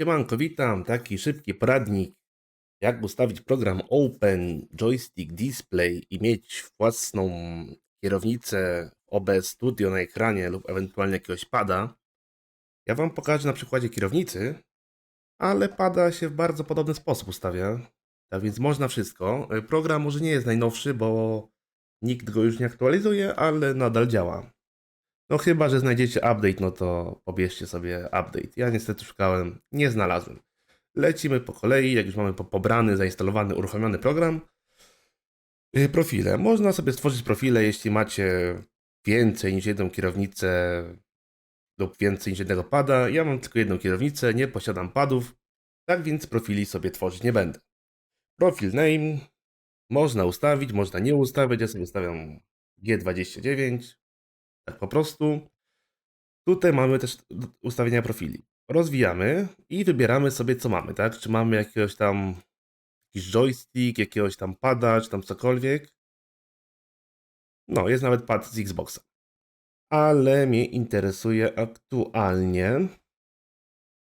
Siemanko, witam. Taki szybki poradnik, jak ustawić program Open Joystick Display i mieć własną kierownicę OBS Studio na ekranie lub ewentualnie jakiegoś pada. Ja Wam pokażę na przykładzie kierownicy, ale pada się w bardzo podobny sposób ustawia. Tak więc można wszystko. Program może nie jest najnowszy, bo nikt go już nie aktualizuje, ale nadal działa. No chyba, że znajdziecie update, no to pobierzcie sobie update. Ja niestety szukałem, nie znalazłem. Lecimy po kolei, jak już mamy po- pobrany, zainstalowany, uruchomiony program. Yy, Profile. Można sobie stworzyć profile, jeśli macie więcej niż jedną kierownicę lub więcej niż jednego pada. Ja mam tylko jedną kierownicę, nie posiadam padów, tak więc profili sobie tworzyć nie będę. Profil name można ustawić, można nie ustawiać. Ja sobie ustawiam G29. Tak po prostu. Tutaj mamy też ustawienia profili. Rozwijamy i wybieramy sobie, co mamy, tak? Czy mamy jakiegoś tam jakiś joystick, jakiegoś tam pada, czy tam cokolwiek. No, jest nawet pad z Xboxa. Ale mnie interesuje aktualnie.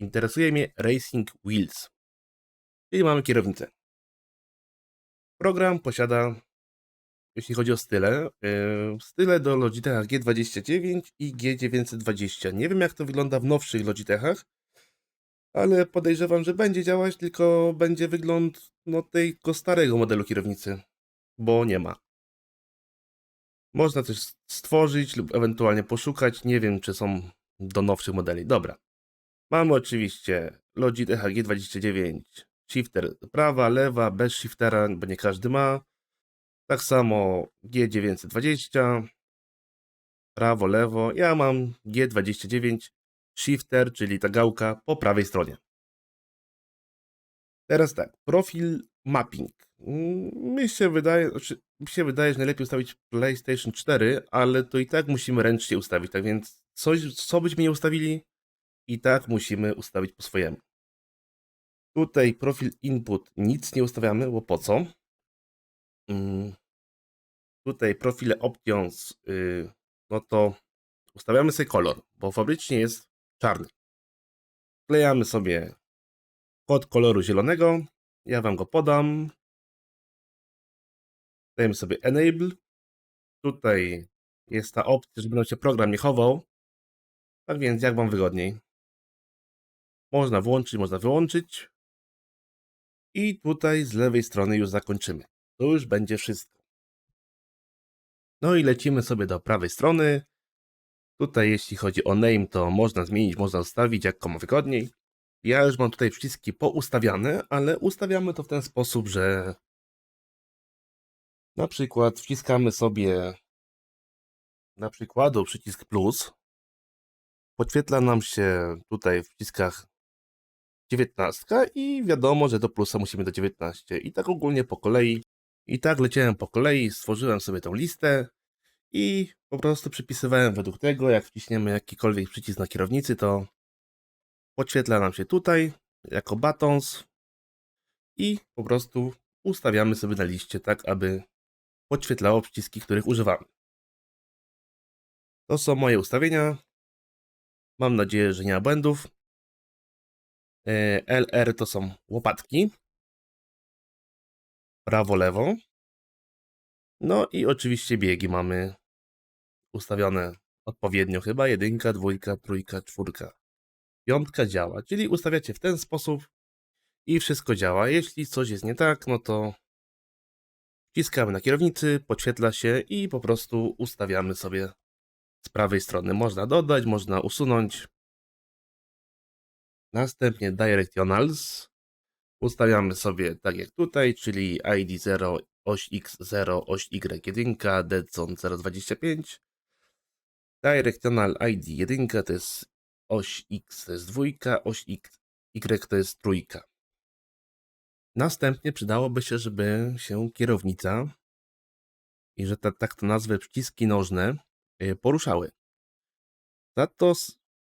Interesuje mnie Racing Wheels. Czyli mamy kierownicę. Program posiada jeśli chodzi o style. Yy, style do Logitecha G29 i G920. Nie wiem, jak to wygląda w nowszych Logitechach, ale podejrzewam, że będzie działać, tylko będzie wygląd no, tego starego modelu kierownicy, bo nie ma. Można coś stworzyć lub ewentualnie poszukać. Nie wiem, czy są do nowszych modeli. Dobra. Mamy oczywiście Logitech G29 shifter prawa, lewa, bez shiftera, bo nie każdy ma. Tak samo G920, prawo, lewo. Ja mam G29 shifter, czyli ta gałka po prawej stronie. Teraz tak, profil mapping. Mm, Mi się wydaje, znaczy, mi się wydaje, że najlepiej ustawić PlayStation 4, ale to i tak musimy ręcznie ustawić, tak więc coś, co byśmy nie ustawili, i tak musimy ustawić po swojemu. Tutaj profil input nic nie ustawiamy, bo po co? Tutaj profile options, yy, no to ustawiamy sobie kolor, bo fabrycznie jest czarny. Wklejamy sobie kod koloru zielonego. Ja wam go podam. Dajemy sobie enable. Tutaj jest ta opcja, żeby nam się program nie chował. Tak więc jak wam wygodniej. Można włączyć, można wyłączyć. I tutaj z lewej strony już zakończymy. To już będzie wszystko. No i lecimy sobie do prawej strony. Tutaj jeśli chodzi o name, to można zmienić, można ustawić jak komu wygodniej. Ja już mam tutaj przyciski poustawiane, ale ustawiamy to w ten sposób, że na przykład wciskamy sobie na przykładu przycisk plus. Podświetla nam się tutaj w przyciskach 19 i wiadomo, że do plusa musimy do 19. I tak ogólnie po kolei. I tak leciałem po kolei, stworzyłem sobie tą listę i po prostu przypisywałem według tego, jak wciśniemy jakikolwiek przycisk na kierownicy, to podświetla nam się tutaj jako buttons i po prostu ustawiamy sobie na liście tak, aby podświetlało przyciski, których używamy. To są moje ustawienia. Mam nadzieję, że nie ma błędów. E, LR to są łopatki. Prawo, lewo. No i oczywiście biegi mamy ustawione odpowiednio chyba. Jedynka, dwójka, trójka, czwórka. Piątka działa, czyli ustawiacie w ten sposób i wszystko działa. Jeśli coś jest nie tak, no to wciskamy na kierownicy, podświetla się i po prostu ustawiamy sobie z prawej strony. Można dodać, można usunąć. Następnie Directionals. Ustawiamy sobie tak jak tutaj, czyli ID 0, oś X0, oś Y1, Deadzone 025. Directional ID 1 to jest oś X to jest dwójka, oś Y to jest trójka. Następnie przydałoby się, żeby się kierownica i że ta, tak to nazwę przyciski nożne y, poruszały. Za to,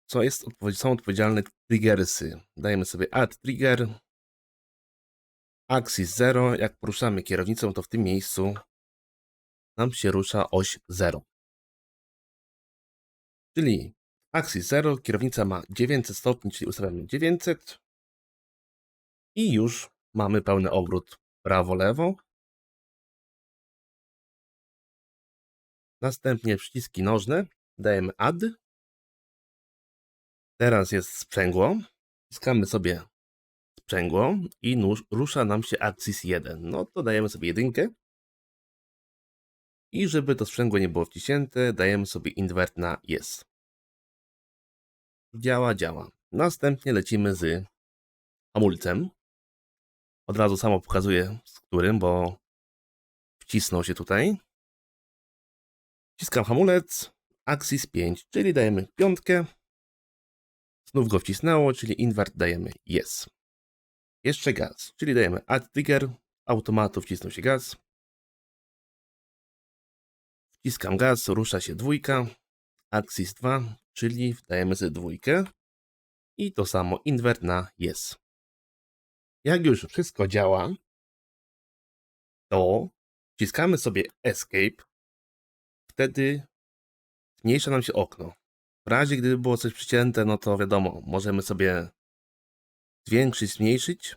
co jest są odpowiedzialne triggersy. Dajemy sobie add trigger, axis 0. Jak poruszamy kierownicą, to w tym miejscu nam się rusza oś 0. Czyli axis 0, kierownica ma 900 stopni, czyli ustawiamy 900. I już mamy pełny obrót prawo-lewo. Następnie przyciski nożne. Dajemy Add. Teraz jest sprzęgło. Wciskamy sobie sprzęgło i nóż, rusza nam się Axis 1. No to dajemy sobie jedynkę. I żeby to sprzęgło nie było wciśnięte, dajemy sobie invert na Yes. Działa, działa. Następnie lecimy z hamulcem. Od razu samo pokazuję z którym, bo wcisnął się tutaj. Wciskam hamulec, Axis 5, czyli dajemy piątkę. Znów go wcisnęło, czyli invert dajemy Yes. Jeszcze gaz, czyli dajemy Add Trigger, automatu wcisnął się gaz. Wciskam gaz, rusza się dwójka, Axis 2, czyli dajemy sobie dwójkę. I to samo invert na Yes. Jak już wszystko działa, to wciskamy sobie Escape. Wtedy zmniejsza nam się okno. W razie gdyby było coś przycięte, no to wiadomo, możemy sobie zwiększyć, zmniejszyć.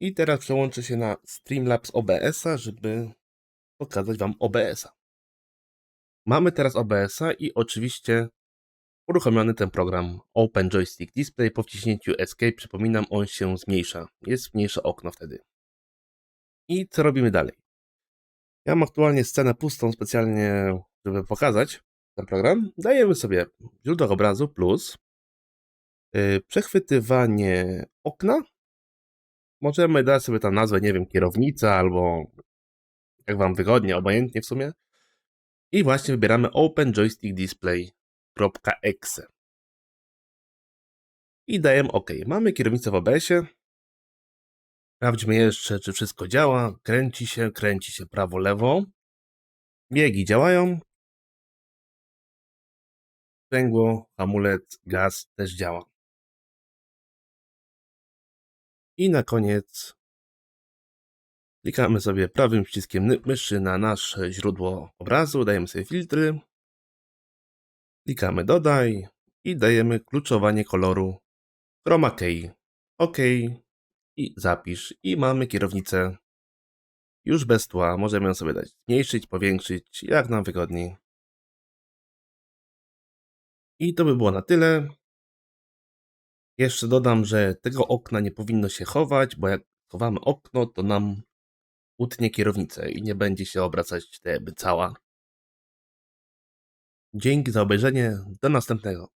I teraz przełączę się na Streamlabs OBS-a, żeby pokazać Wam OBS-a. Mamy teraz OBS-a i oczywiście uruchomiony ten program Open Joystick Display. Po wciśnięciu Escape, przypominam, on się zmniejsza. Jest mniejsze okno wtedy. I co robimy dalej? Ja mam aktualnie scenę pustą specjalnie, żeby pokazać ten program. Dajemy sobie źródło obrazu plus przechwytywanie okna. Możemy dać sobie tam nazwę, nie wiem, kierownica albo jak Wam wygodnie, obojętnie w sumie. I właśnie wybieramy Open Joystick Display.exe. I dajemy OK. Mamy kierownicę w OBS-ie. Sprawdźmy jeszcze, czy wszystko działa. Kręci się, kręci się prawo, lewo. Biegi działają. Sprzęgło, hamulec, gaz też działa. I na koniec klikamy sobie prawym przyciskiem myszy na nasze źródło obrazu, dajemy sobie filtry. Klikamy dodaj i dajemy kluczowanie koloru chroma key. OK i zapisz. I mamy kierownicę już bez tła. Możemy ją sobie dać zmniejszyć, powiększyć, jak nam wygodniej. I to by było na tyle. Jeszcze dodam, że tego okna nie powinno się chować, bo jak chowamy okno, to nam utnie kierownicę i nie będzie się obracać jakby cała. Dzięki za obejrzenie. Do następnego.